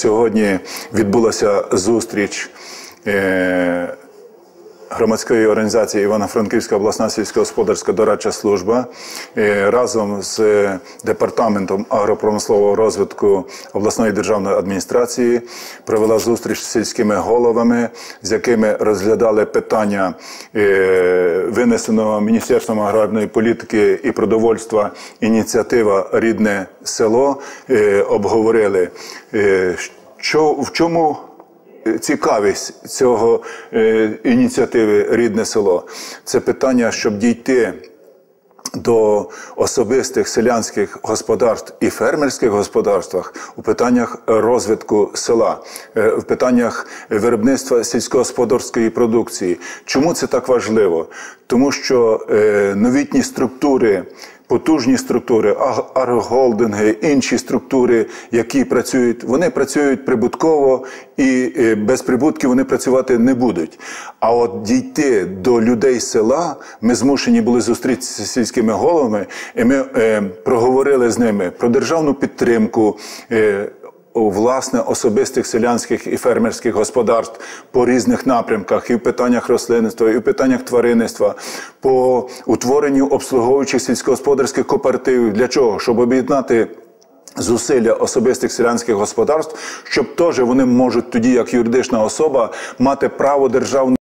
Сьогодні відбулася зустріч е, громадської організації Івано-Франківська обласна сільськогосподарська дорадча служба е, разом з департаментом агропромислового розвитку обласної державної адміністрації провела зустріч з сільськими головами, з якими розглядали питання е, винесеного Міністерством аграрної політики і продовольства ініціатива Рідне село. Е, Обговорили, е, що в чому цікавість цього е, ініціативи Рідне село це питання, щоб дійти до особистих селянських господарств і фермерських господарствах у питаннях розвитку села, е, в питаннях виробництва сільськогосподарської продукції. Чому це так важливо? Тому що е, новітні структури. Потужні структури, аг- інші структури, які працюють, вони працюють прибутково і е, без прибутків вони працювати не будуть. А от дійти до людей села, ми змушені були зустрітися з сільськими головами, і ми е, проговорили з ними про державну підтримку. Е, власне особистих селянських і фермерських господарств по різних напрямках, і в питаннях рослинництва, і в питаннях тваринництва, по утворенню обслуговуючих сільськогосподарських кооперативів. Для чого? Щоб об'єднати. Зусилля особистих селянських господарств, щоб теж вони можуть тоді, як юридична особа, мати право державної.